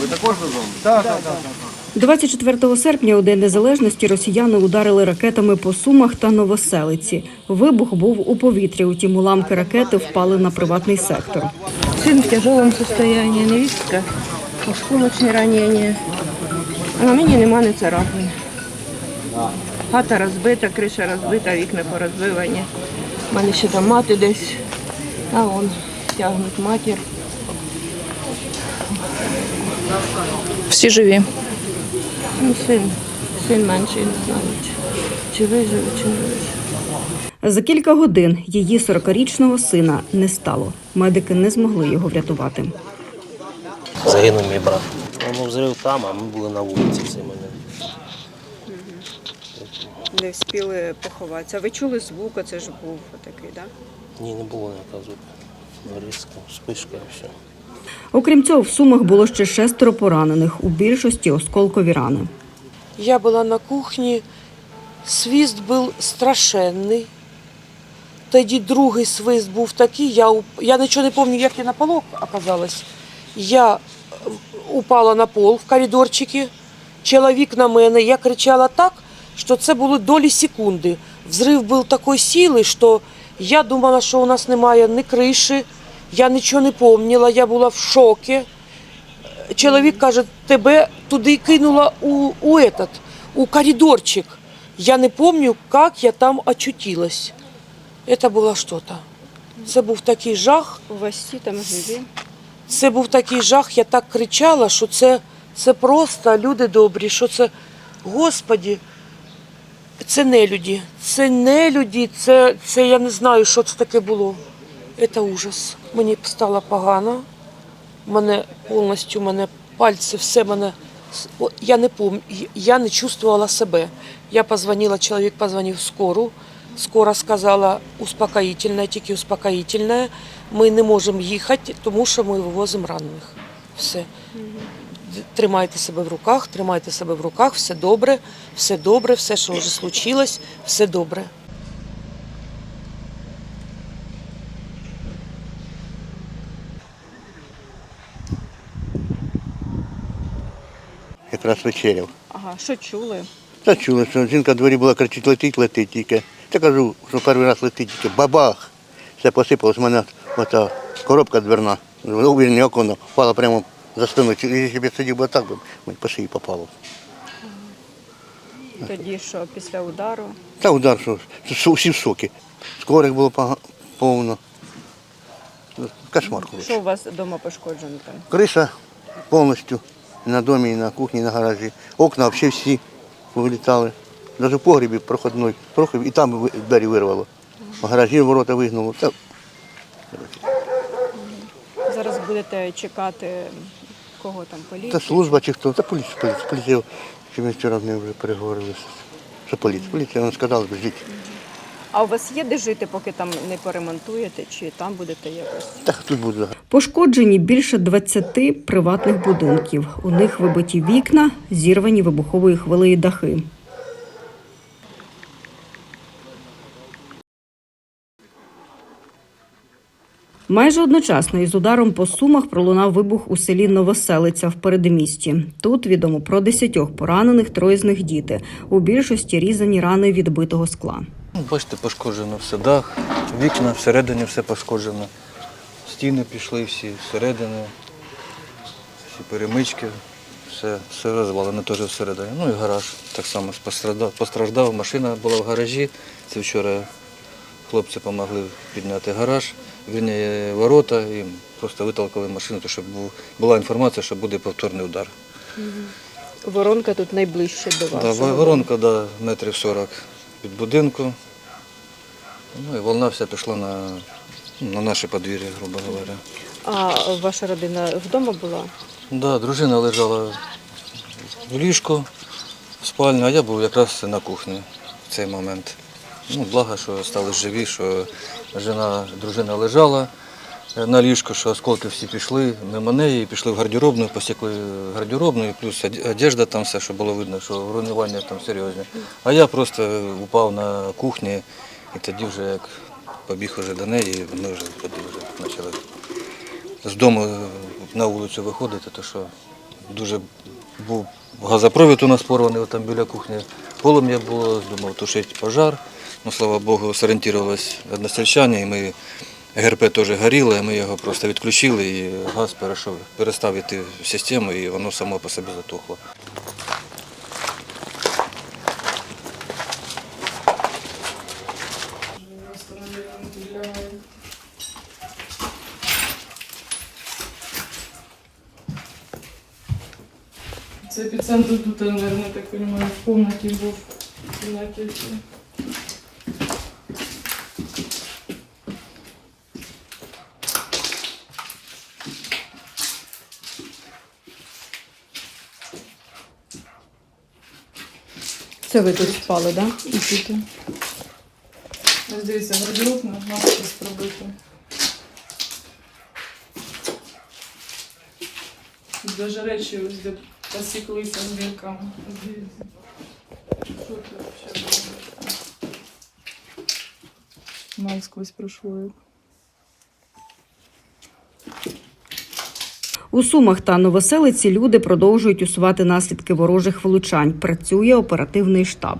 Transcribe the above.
Ви також додому? Так, так, так. 24 серпня у День Незалежності росіяни ударили ракетами по Сумах та Новоселиці. Вибух був у повітрі, утім уламки ракети впали на приватний сектор. Сын в тяжелом состоянии, невістка, осколочні ранення. А на мені нема ні царапин. Хата розбита, криша розбита, вікна порозбивані. У мене ще там мати десь, а вон тягнуть матір. Всі живі. Ну, син, син менший, не знаю, чи, чи виживе, чи не виживе. За кілька годин її 40-річного сина не стало. Медики не змогли його врятувати. Загинув мій брат. Воно взрив там, а ми були на вулиці в цей момент. Не встигли поховатися. А Ви чули звук, це ж був такий, так? Ні, не було ніякого звуку. Різко, спишка і все. Окрім цього, в Сумах було ще шестеро поранених, у більшості осколкові рани. Я була на кухні, свист був страшенний. Тоді другий свист був такий, я, я нічого не пам'ятаю, як я на полу оказалась. Я е, упала на пол в коридорчикі, чоловік на мене, я кричала так, що це були долі секунди. Взрив був такої сили, що я думала, що у нас немає ні криші, я нічого не пам'ятала, я була в шокі. Чоловік каже, тебе туди кинуло у, у, этот, у коридорчик. Я не пам'ятаю, як я там очутилась. Це було щось. Це був такий жах. У вас там живі. Це був такий жах, я так кричала, що це, це просто люди добрі, що це, Господі, це не люди. Це не люди, це, це я не знаю, що це таке було. Це ужас. Мені стало погано. Мене повністю, мене пальці, все мене. Я не пом... я не чувствувала себе. Я позвонила, чоловік позвонив скору. Скора сказала успокоїтельне, тільки успокоїтельне. Ми не можемо їхати, тому що ми вивозимо ранених. Все. Тримайте себе в руках, тримайте себе в руках, все добре, все добре, все, що вже случилось, все добре. Якраз вечеряв. Ага, що чули? Та чули, що жінка в дворі була, кричить, летить, летить тільки. Та кажу, що перший раз летить тільки бабах. Все посипалось, в мене ота коробка дверна, вірні окно, впала прямо за спину. Якщо б я сидів би так, би мені по шиї попало. Тоді що після удару? Та удар, що, що усі в шокі. Скорих було повно. Кошмар. Що у вас вдома пошкоджено там? Криша повністю на домі, і на кухні, і на гаражі. Окна взагалі всі вилітали. Навіть в погрібі проходной, трохи і там двері вирвало. В гаражі ворота вигнуло. Та, Зараз будете чекати кого там та служба чи хто, та поліція, поліція, поліція. Чи ми вчора з ним вже переговорили. Що поліція? Поліція, вони сказали, біжіть. А у вас є де жити, поки там не поремонтуєте, чи там будете якось? Так, тут буде. Пошкоджені більше 20 приватних будинків. У них вибиті вікна, зірвані вибухової хвилею дахи. Майже одночасно із ударом по сумах пролунав вибух у селі Новоселиця в передмісті. Тут відомо про десятьох поранених, троє з них діти. У більшості різані рани відбитого скла. Ну, бачите, пошкоджено все дах, вікна, всередині все пошкоджено. Стіни пішли всі всередину, всі перемички, все, все розвалено теж всередині. Ну і гараж так само постраждав, постраждав. Машина була в гаражі. Це вчора хлопці допомогли підняти гараж, вірні ворота і просто витолкали машину, тому що був, була інформація, що буде повторний удар. Воронка тут найближче до Да, воронка да, метрів 40 від будинку. Ну і волна вся пішла на, на наше подвір'я, грубо говоря. А ваша родина вдома була? Да, дружина лежала в ліжку, в спальні, а я був якраз на кухні в цей момент. Ну, благо, що стали живі, що жена, дружина лежала на ліжку, що осколки всі пішли мимо неї, пішли в гардеробну, посікли гардеробну, і плюс одежда там все, що було видно, що руйнування там серйозне. А я просто упав на кухні і тоді вже як побіг уже до неї, ми вже вже почали з дому на вулицю виходити, то що дуже був газопровід у нас порваний там біля кухні. Полум'я було, думав тушити пожар. Ну, слава Богу, сорієнтувалися односельчані, і ми ГРП теж горіло, ми його просто відключили і газ перейшов, перестав йти в систему і воно само по собі затухло. Це епіцентр тут, наверное, так понимаю, в комнаті був. Це ви тут спали, так? І тут. Ось дивіться, гардероб на маски пробити. Даже речі ось де посіклися з Дивіться. Що тут? Насквозь пройшло. У Сумах та Новоселиці люди продовжують усувати наслідки ворожих влучань. Працює оперативний штаб.